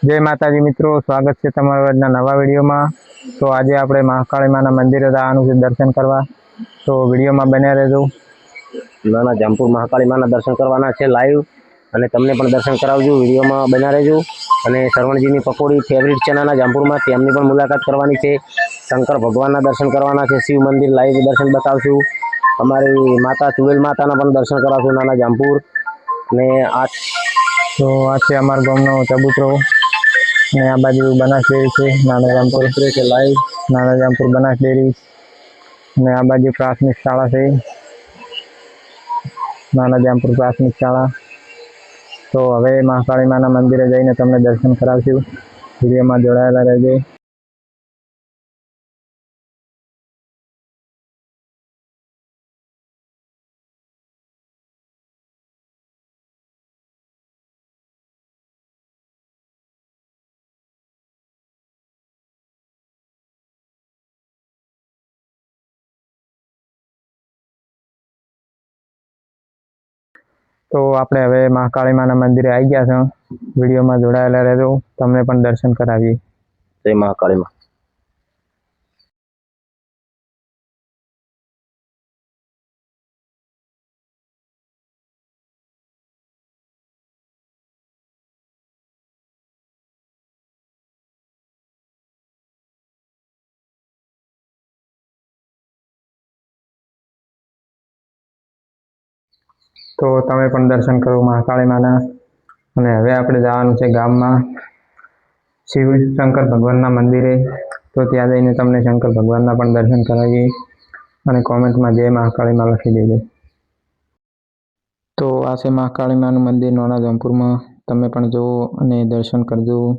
જય માતાજી મિત્રો સ્વાગત છે તમારા આજના નવા વિડીયોમાં. તો આજે આપણે મહાકાળી માના મંદિરે જવાનું છે દર્શન કરવા. તો વિડીયોમાં બન્યા રહેજો. નાના જામપુર મહાકાળી માના દર્શન કરવાના છે લાઈવ અને તમને પણ દર્શન કરાવજો વિડીયોમાં બન્યા રહેજો. અને શ્રવણજીની પકોડી ફેવરિટ છે નાના જામપુરમાં તેમની પણ મુલાકાત કરવાની છે. શંકર ભગવાનના દર્શન કરવાના છે શિવ મંદિર લાઈવ દર્શન બતાવશું. અમારી માતા ચુવેલ માતાના પણ દર્શન કરાવશું નાના જામપુર. અને આ તો આ છે અમારા ગામનો ચબૂતરો. અને આ બાજુ બનાસ ડેરી છે નાના જામપુર છે લાઈવ નાના જામપુર બનાસ ડેરી અને આ બાજુ પ્રાથમિક શાળા છે નાના જામપુર પ્રાથમિક શાળા. તો હવે મહાકાળી માના મંદિરે જઈને તમને દર્શન કરાવશું. વિડીયોમાં જોડાયેલા રહેજો. તો આપણે હવે મહાકાળી માના મંદિરે આવી ગયા છો. વિડીયોમાં જોડાયેલા રહેજો. તમને પણ દર્શન કરાવીએ. જય મહાકાળીમાં તો તમે પણ દર્શન કરો મહાકાળી માના. અને હવે આપણે જવાનું છે ગામમાં. શિવ શંકર ભગવાનના મંદિરે. તો ત્યાં જઈને તમને શંકર ભગવાનના પણ દર્શન કરાવીએ. અને કોમેન્ટમાં જય મહાકાળીમાં લખી દેજો. તો આ છે મહાકાળી માનું મંદિર નોના જમપુરમાં તમે પણ જુઓ અને દર્શન કરજો.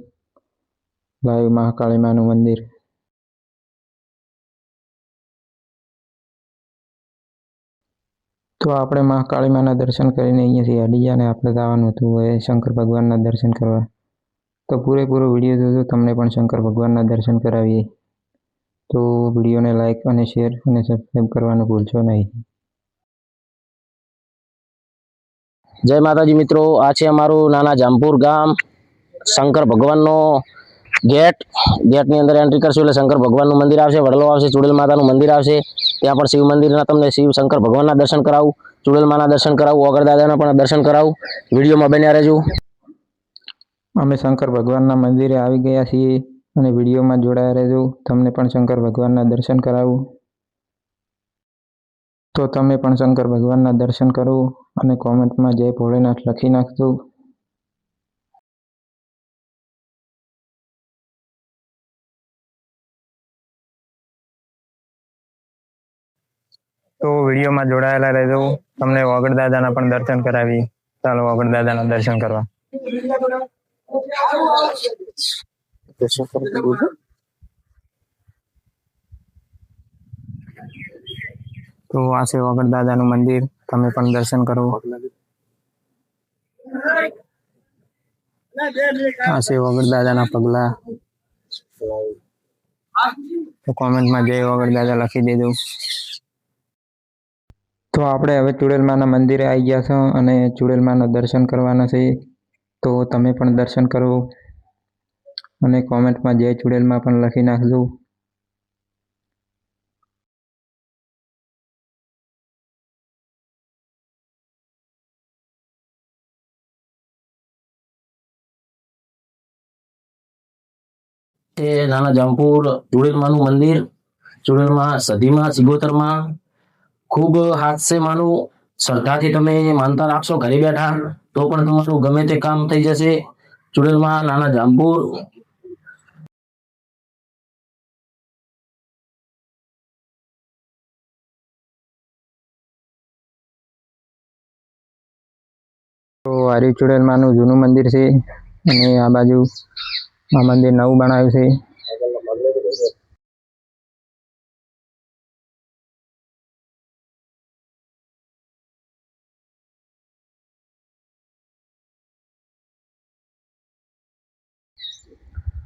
લાઈવ મહાકાળી માનું મંદિર. તો આપણે મહાકાળી માના દર્શન કરીને અહીંયાથી હટી આપણે જવાનું હતું એ શંકર ભગવાનના દર્શન કરવા. તો પૂરેપૂરો વીડિયો જોજો, તમને પણ શંકર ભગવાનના દર્શન કરાવીએ. તો વિડીયોને લાઈક અને શેર અને સબસ્ક્રાઈબ કરવાનું ભૂલશો નહીં. જય માતાજી મિત્રો, આ છે અમારું નાના જામપુર ગામ. શંકર ભગવાનનો ગેટ, ગેટની અંદર એન્ટ્રી કરશું એટલે શંકર ભગવાનનું મંદિર આવશે, વડલો આવશે, ચુડેલ માતાનું મંદિર આવશે. ત્યાં પણ શિવ મંદિરના તમને શિવ, શંકર ભગવાનના દર્શન કરાવું, ચુડેલ દર્શન કરાવું, ઓગર પણ દર્શન કરાવું. વિડીયોમાં બન્યા રહેજો. અમે શંકર ભગવાનના મંદિરે આવી ગયા છીએ અને વિડીયોમાં જોડાયા રહેજો. તમને પણ શંકર ભગવાનના દર્શન કરાવું. તો તમે પણ શંકર ભગવાનના દર્શન કરો અને કોમેન્ટમાં જય ભોળેનાથ લખી નાખજો. તો વિડીયોમાં જોડાયેલા રહેજો. તમને વગડ દાદાના પણ દર્શન કરાવી. ચાલો વગડ દાદાના દર્શન કરવા. તો આ છે વગડ દાદાનું મંદિર. તમે પણ દર્શન કરો. આ છે વગડ દાદાના પગલા. તો કોમેન્ટમાં જય વગડ દાદા લખી દેજો. તો આપણે હવે ચુડેલમાના મંદિરે આવી ગયા છો અને ચુડેલમાના દર્શન કરવાના છે. તો તમે પણ દર્શન કરો અને કોમેન્ટમાં જય ચુડેલમાં પણ લખી નાખજો. એ નાના જામપુર ચુડેલમાનું મંદિર, ચુડેલમાં સદીમાં સિગોતરમાં ખૂબ હાસ્ય માનું શ્રદ્ધાથી તમે માનતા રાખશો, ઘરે બેઠા તો પણ તમારું ગમે તે કામ થઈ જશે. ચુડેલમાં નાના જાંબુર. તો આર્યુ ચુડેલમાનું જૂનું મંદિર છે અને આ બાજુ આ મંદિર નવું બનાવ્યું છે.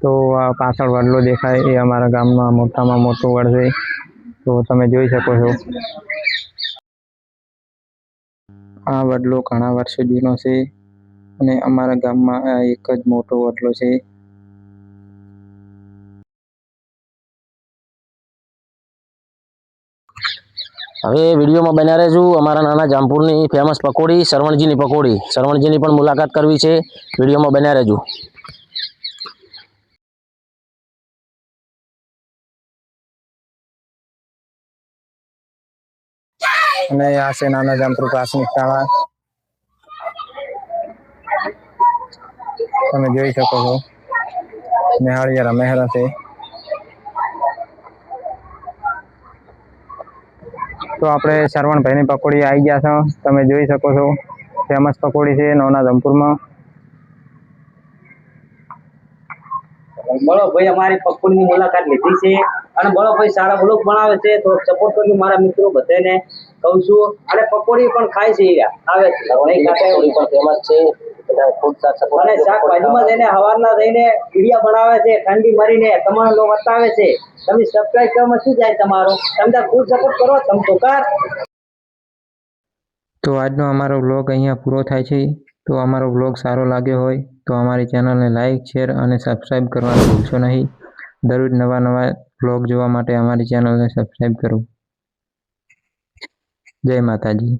તો આ પાછળ વડલો દેખાય એ અમારા ગામમાં મોટામાં મોટું વડ છે. તો તમે જોઈ શકો છો. આ વડલો ઘણા વર્ષો જૂનો છે અને અમારા ગામમાં આ એક જ મોટો વડલો છે. હવે વિડીયોમાં બન્યા રહેજો. અમારા નાના જામપુરની ફેમસ પકોડી, સરવણજીની પકોડી. સરવણજીની પણ મુલાકાત કરવી છે. વિડીયોમાં બન્યા રહેજો. અને આ છે નાના જામપુર પ્રાથમિક શાળા. તમે જોઈ શકો છો. નિહાળિયા મહેરા છે. તો આપણે શરવણભાઈની પકોડી આવી ગયા છો. તમે જોઈ શકો છો. ફેમસ પકોડી છે નવના ધમપુરમાં બળો ભાઈ અમારી પકોડીની મુલાકાત લીધી છે. અને બળો ભાઈ સારા બ્લોક બનાવે છે. તો સપોર્ટ કરજો મારા મિત્રો બધાને. કહું છું. અને પકોડી પણ ખાય છે આવે ફેમસ છે. અને શાકભાજીમાં જઈને હવારના જઈને વીડિયો બનાવે છે ઠંડી મારીને તમારો લોકો બતાવે છે. તમે સબસ્ક્રાઇબ કરવામાં શું જાય તમારો? તમે ફૂલ સપોર્ટ કરો તમે તો કાર તો આજનો અમારો વ્લોગ અહીંયા પૂરો થાય છે. તો અમારો વ્લોગ સારો લાગ્યો હોય તો અમારી ચેનલને લાઇક શેર અને સબસ્ક્રાઈબ કરવાનું ભૂલશો નહીં. દરરોજ નવા નવા વ્લોગ જોવા માટે અમારી ચેનલને સબસ્ક્રાઈબ કરો. જય માતાજી.